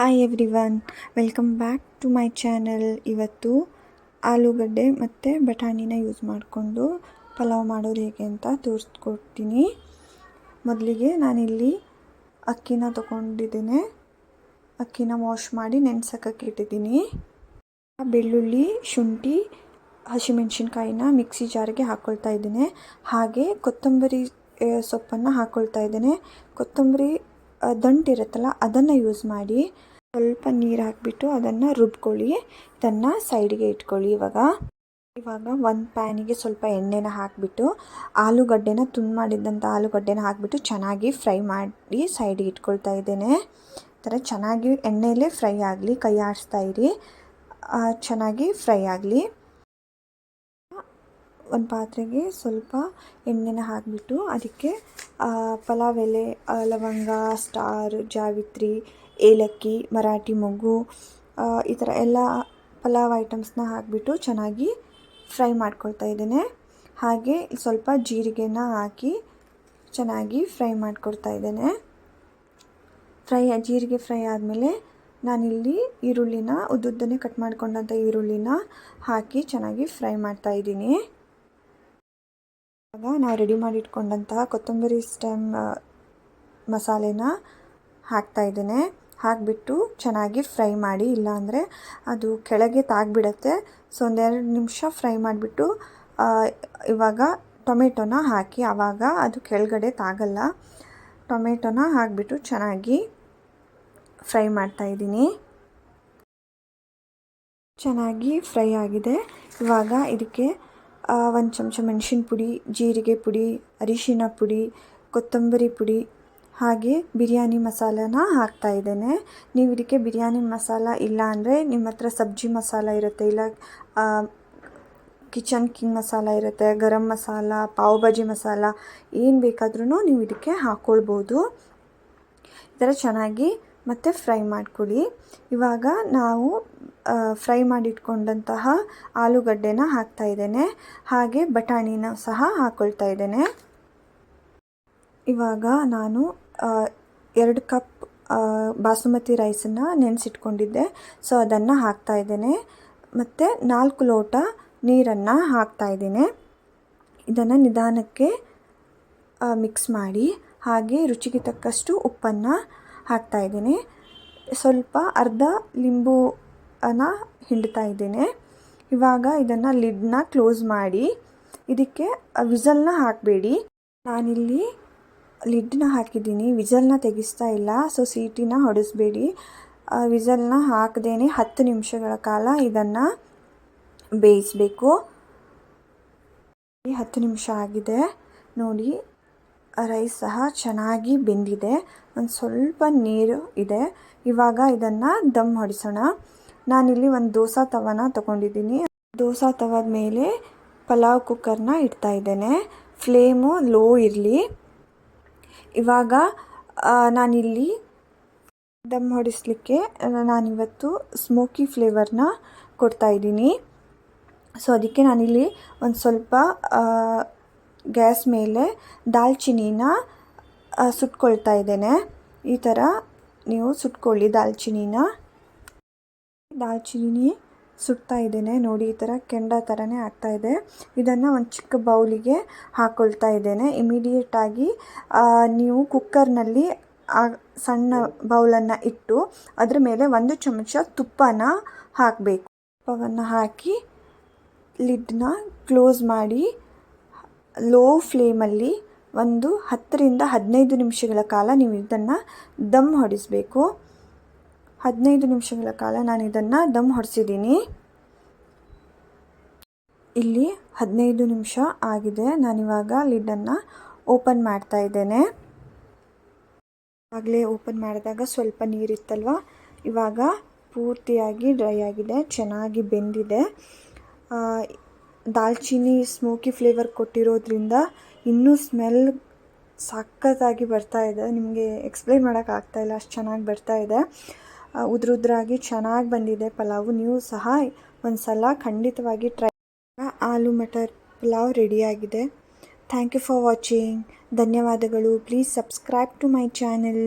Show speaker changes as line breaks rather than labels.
Hi everyone welcome back to my channel ಇವತ್ತು ಆಲೂಗಡ್ಡೆ ಮತ್ತು ಬಟಾಣಿನ ಯೂಸ್ ಮಾಡಿಕೊಂಡು ಪಲಾವ್ ಮಾಡೋದು ಹೇಗೆ ಅಂತ ತೋರಿಸ್ಕೊಡ್ತೀನಿ. ಮೊದಲಿಗೆ ನಾನಿಲ್ಲಿ ಅಕ್ಕಿನ ತೊಗೊಂಡಿದ್ದೇನೆ. ಅಕ್ಕಿನ ವಾಶ್ ಮಾಡಿ ನೆನ್ಸೋಕ್ಕೆ ಇಟ್ಟಿದ್ದೀನಿ. ಬೆಳ್ಳುಳ್ಳಿ, ಶುಂಠಿ, ಹಸಿಮೆಣ್ಸಿನ್ಕಾಯಿನ ಮಿಕ್ಸಿ ಜಾರಿಗೆ ಹಾಕ್ಕೊಳ್ತಾ ಇದ್ದೇನೆ. ಹಾಗೆ ಕೊತ್ತಂಬರಿ ಸೊಪ್ಪನ್ನು ಹಾಕ್ಕೊಳ್ತಾ ಇದ್ದೇನೆ. ಕೊತ್ತಂಬರಿ ದಂಟಿರುತ್ತಲ್ಲ ಅದನ್ನು ಯೂಸ್ ಮಾಡಿ ಸ್ವಲ್ಪ ನೀರು ಹಾಕಿಬಿಟ್ಟು ಅದನ್ನು ರುಬ್ಕೊಳ್ಳಿ. ಇದನ್ನು ಸೈಡ್ಗೆ ಇಟ್ಕೊಳ್ಳಿ ಇವಾಗ. ಇವಾಗ ಒಂದು ಪ್ಯಾನಿಗೆ ಸ್ವಲ್ಪ ಎಣ್ಣೆನ ಹಾಕಿಬಿಟ್ಟು ಆಲೂಗಡ್ಡೆನ ತುಂಡು ಮಾಡಿದ್ದಂಥ ಆಲೂಗಡ್ಡೆನ ಹಾಕಿಬಿಟ್ಟು ಚೆನ್ನಾಗಿ ಫ್ರೈ ಮಾಡಿ ಸೈಡಿಗೆ ಇಟ್ಕೊಳ್ತಾ ಇದ್ದೇನೆ. ಈ ಥರ ಚೆನ್ನಾಗಿ ಎಣ್ಣೆಯಲ್ಲೇ ಫ್ರೈ ಆಗಲಿ, ಕೈ ಆಡಿಸ್ತಾ ಇರಿ. ಚೆನ್ನಾಗಿ ಫ್ರೈ ಆಗಲಿ. ಒಂದು ಪಾತ್ರೆಗೆ ಸ್ವಲ್ಪ ಎಣ್ಣೆನ ಹಾಕಿಬಿಟ್ಟು ಅದಕ್ಕೆ ಪಲಾವ್ ಎಲೆ, ಲವಂಗ, ಸ್ಟಾರ್, ಜಾವಿತ್ರಿ, ಏಲಕ್ಕಿ, ಮರಾಠಿ ಮೊಗ್ಗು ಈ ಥರ ಎಲ್ಲ ಪಲಾವ್ ಐಟಮ್ಸ್ನ ಹಾಕಿಬಿಟ್ಟು ಚೆನ್ನಾಗಿ ಫ್ರೈ ಮಾಡ್ಕೊಳ್ತಾ ಇದ್ದೇನೆ. ಹಾಗೆ ಸ್ವಲ್ಪ ಜೀರಿಗೆನ ಹಾಕಿ ಚೆನ್ನಾಗಿ ಫ್ರೈ ಮಾಡ್ಕೊಳ್ತಾ ಇದ್ದೇನೆ. ಫ್ರೈ, ಜೀರಿಗೆ ಫ್ರೈ ಆದಮೇಲೆ ನಾನಿಲ್ಲಿ ಈರುಳ್ಳಿನ ಉದ್ದುದ್ದನೆ ಕಟ್ ಮಾಡ್ಕೊಂಡಂಥ ಈರುಳ್ಳಿನ ಹಾಕಿ ಚೆನ್ನಾಗಿ ಫ್ರೈ ಮಾಡ್ತಾ ಇದ್ದೀನಿ. ಇವಾಗ ನಾವು ರೆಡಿ ಮಾಡಿಟ್ಕೊಂಡಂತಹ ಕೊತ್ತಂಬರಿ ಸ್ಟೆಮ್ ಮಸಾಲೆನ ಹಾಕ್ತಾ ಇದ್ದೇನೆ. ಹಾಕಿಬಿಟ್ಟು ಚೆನ್ನಾಗಿ ಫ್ರೈ ಮಾಡಿ, ಇಲ್ಲಾಂದರೆ ಅದು ಕೆಳಗೆ ತಾಗ್ಬಿಡತ್ತೆ. ಸೊ ಒಂದೆರಡು ನಿಮಿಷ ಫ್ರೈ ಮಾಡಿಬಿಟ್ಟು ಇವಾಗ ಟೊಮೆಟೊನ ಹಾಕಿ ಆವಾಗ ಅದು ಕೆಳಗಡೆ ತಾಗಲ್ಲ. ಟೊಮೆಟೊನ ಹಾಕಿಬಿಟ್ಟು ಚೆನ್ನಾಗಿ ಫ್ರೈ ಮಾಡ್ತಾಯಿದ್ದೀನಿ ಚೆನ್ನಾಗಿ ಫ್ರೈ ಆಗಿದೆ. ಇವಾಗ ಇದಕ್ಕೆ ಒಂದು ಚಮಚ ಮೆಣಸಿನ ಪುಡಿ, ಜೀರಿಗೆ ಪುಡಿ, ಅರಿಶಿನ ಪುಡಿ, ಕೊತ್ತಂಬರಿ ಪುಡಿ, ಹಾಗೆ ಬಿರಿಯಾನಿ ಮಸಾಲಾನ ಹಾಕ್ತಾ ಇದ್ದೇನೆ. ನೀವು ಇದಕ್ಕೆ ಬಿರಿಯಾನಿ ಮಸಾಲ ಇಲ್ಲ ಅಂದರೆ ನಿಮ್ಮ ಹತ್ರ ಸಬ್ಜಿ ಮಸಾಲ ಇರುತ್ತೆ, ಇಲ್ಲ ಕಿಚನ್ ಕಿಂಗ್ ಮಸಾಲ ಇರುತ್ತೆ, ಗರಂ ಮಸಾಲ, ಪಾವ್ ಭಾಜಿ ಮಸಾಲ, ಏನು ಬೇಕಾದ್ರೂ ನೀವು ಇದಕ್ಕೆ ಹಾಕ್ಕೊಳ್ಬೋದು ಈ ಥರ ಚೆನ್ನಾಗಿ ಮತ್ತು ಫ್ರೈ ಮಾಡ್ಕೊಳ್ಳಿ. ಇವಾಗ ನಾವು ಫ್ರೈ ಮಾಡಿಟ್ಕೊಂಡಂತಹ ಆಲೂಗಡ್ಡೆನ ಹಾಕ್ತಾ ಇದ್ದೇನೆ. ಹಾಗೆ ಬಟಾಣಿನ ಸಹ ಹಾಕ್ಕೊಳ್ತಾ ಇದ್ದೇನೆ. ಇವಾಗ ನಾನು ಎರಡು ಕಪ್ ಬಾಸುಮತಿ ರೈಸನ್ನು ನೆನೆಸಿಟ್ಕೊಂಡಿದ್ದೆ. ಸೊ, ಅದನ್ನು ಹಾಕ್ತಾ ಇದ್ದೇನೆ. ಮತ್ತು ನಾಲ್ಕು ಲೋಟ ನೀರನ್ನು ಹಾಕ್ತಾ ಇದ್ದೀನಿ. ಇದನ್ನು ನಿಧಾನಕ್ಕೆ ಮಿಕ್ಸ್ ಮಾಡಿ, ಹಾಗೆ ರುಚಿಗೆ ತಕ್ಕಷ್ಟು ಉಪ್ಪನ್ನು ಹಾಕ್ತಾ ಇದ್ದೀನಿ ಸ್ವಲ್ಪ ಅರ್ಧ ಲಿಂಬು ಅನ್ನ ಹಿಂಡ್ತಾ ಇದ್ದೀನಿ. ಇವಾಗ ಇದನ್ನು ಲಿಡ್ನ ಕ್ಲೋಸ್ ಮಾಡಿ ಇದಕ್ಕೆ ವಿಜಲ್ನ ಹಾಕಬೇಡಿ. ನಾನಿಲ್ಲಿ ಲಿಡ್ನ ಹಾಕಿದ್ದೀನಿ. ವಿಜಲ್ನ ತೆಗಿಸ್ತಾ ಇಲ್ಲ, ಸೊ ಸೀಟಿನ ಹೊಡೆಸ್ಬೇಡಿ. ವಿಸಲನ್ನ ಹಾಕದೇನೆ ಹತ್ತು ನಿಮಿಷಗಳ ಕಾಲ ಇದನ್ನು ಬೇಯಿಸಬೇಕು. ಹತ್ತು ನಿಮಿಷ ಆಗಿದೆ. ನೋಡಿ ರೈಸ್ ಸಹ ಚೆನ್ನಾಗಿ ಬೆಂದಿದೆ. ಒಂದು ಸ್ವಲ್ಪ ನೀರು ಇದೆ. ಇವಾಗ ಇದನ್ನು ದಮ್ ಹೊಡಿಸೋಣ. ನಾನಿಲ್ಲಿ ಒಂದು ದೋಸೆ ತವನ ತೊಗೊಂಡಿದ್ದೀನಿ. ದೋಸೆ ತವದ ಮೇಲೆ ಪಲಾವ್ ಕುಕ್ಕರ್ನ ಇಡ್ತಾ ಇದ್ದೇನೆ. ಫ್ಲೇಮು ಲೋ ಇರಲಿ. ಇವಾಗ ನಾನಿಲ್ಲಿ ದಮ್ ಹೊಡಿಸ್ಲಿಕ್ಕೆ, ನಾನಿವತ್ತು ಸ್ಮೋಕಿ ಫ್ಲೇವರ್ನ ಕೊಡ್ತಾಯಿದ್ದೀನಿ ಸೊ, ಅದಕ್ಕೆ ನಾನಿಲ್ಲಿ ಒಂದು ಸ್ವಲ್ಪ ಗ್ಯಾಸ್ ಮೇಲೆ ದಾಲ್ಚಿನಿನ ಸುಟ್ಕೊಳ್ತಾ ಇದ್ದೇನೆ. ಈ ಥರ ನೀವು ಸುಟ್ಕೊಳ್ಳಿ ದಾಲ್ಚಿನಿನ. ದಾಲ್ಚಿನ್ನಿ ಸುಡ್ತಾ ಇದ್ದೇನೆ. ನೋಡಿ, ಈ ಥರ ಕೆಂಡ ಥರನೇ ಆಗ್ತಾ ಇದೆ. ಇದನ್ನು ಒಂದು ಚಿಕ್ಕ ಬೌಲಿಗೆ ಹಾಕ್ಕೊಳ್ತಾ ಇದ್ದೇನೆ. ಇಮಿಡಿಯೇಟಾಗಿ ನೀವು ಕುಕ್ಕರ್ನಲ್ಲಿ, ಆ, ಸಣ್ಣ ಬೌಲನ್ನು ಇಟ್ಟು ಅದರ ಮೇಲೆ ಒಂದು ಚಮಚ ತುಪ್ಪನ ಹಾಕಬೇಕು. ತುಪ್ಪವನ್ನು ಹಾಕಿ ಲಿಡ್ನ ಕ್ಲೋಸ್ ಮಾಡಿ ಲೋ ಫ್ಲೇಮಲ್ಲಿ ಒಂದು ಹತ್ತರಿಂದ ಹದಿನೈದು ನಿಮಿಷಗಳ ಕಾಲ ನೀವು ಇದನ್ನು ದಮ್ ಹೊಡಿಸಬೇಕು. ಹದಿನೈದು ನಿಮಿಷಗಳ ಕಾಲ ನಾನು ಇದನ್ನು ದಮ್ ಹೊಡೆಸಿದ್ದೀನಿ. ಇಲ್ಲಿ ಹದಿನೈದು ನಿಮಿಷ ಆಗಿದೆ. ನಾನಿವಾಗ ಲಿಡ್ಡನ್ನು ಓಪನ್ ಮಾಡ್ತಾ ಇದ್ದೇನೆ. ಆಗಲೇ ಓಪನ್ ಮಾಡಿದಾಗ ಸ್ವಲ್ಪ ನೀರಿತ್ತಲ್ವ? ಇವಾಗ ಪೂರ್ತಿಯಾಗಿ ಡ್ರೈ ಆಗಿದೆ. ಚೆನ್ನಾಗಿ ಬೆಂದಿದೆ. ದಾಲ್ಚಿನ್ನಿ ಸ್ಮೋಕಿ ಫ್ಲೇವರ್ ಕೊಟ್ಟಿರೋದ್ರಿಂದ ಇನ್ನೂ ಸ್ಮೆಲ್ ಸಖತ್ತಾಗಿ ಬರ್ತಾ ಇದೆ. ನಿಮಗೆ ಎಕ್ಸ್ಪ್ಲೈನ್ ಮಾಡೋಕ್ಕಾಗ್ತಾಯಿಲ್ಲ ಅಷ್ಟು ಚೆನ್ನಾಗಿ ಬರ್ತಾ ಇದೆ. ಉದ್ರುದ್ರಾಗಿ ಚೆನ್ನಾಗಿ ಬಂದಿದೆ ಪಲಾವು. ನೀವು ಸಹ ಒಂದು ಸಲ ಖಂಡಿತವಾಗಿ ಟ್ರೈ ಆಲೂ ಮಟರ್ ಪಲಾವ್ ರೆಡಿಯಾಗಿದೆ. ಥ್ಯಾಂಕ್ ಯು ಫಾರ್ ವಾಚಿಂಗ್ ಧನ್ಯವಾದಗಳು. Please subscribe to my channel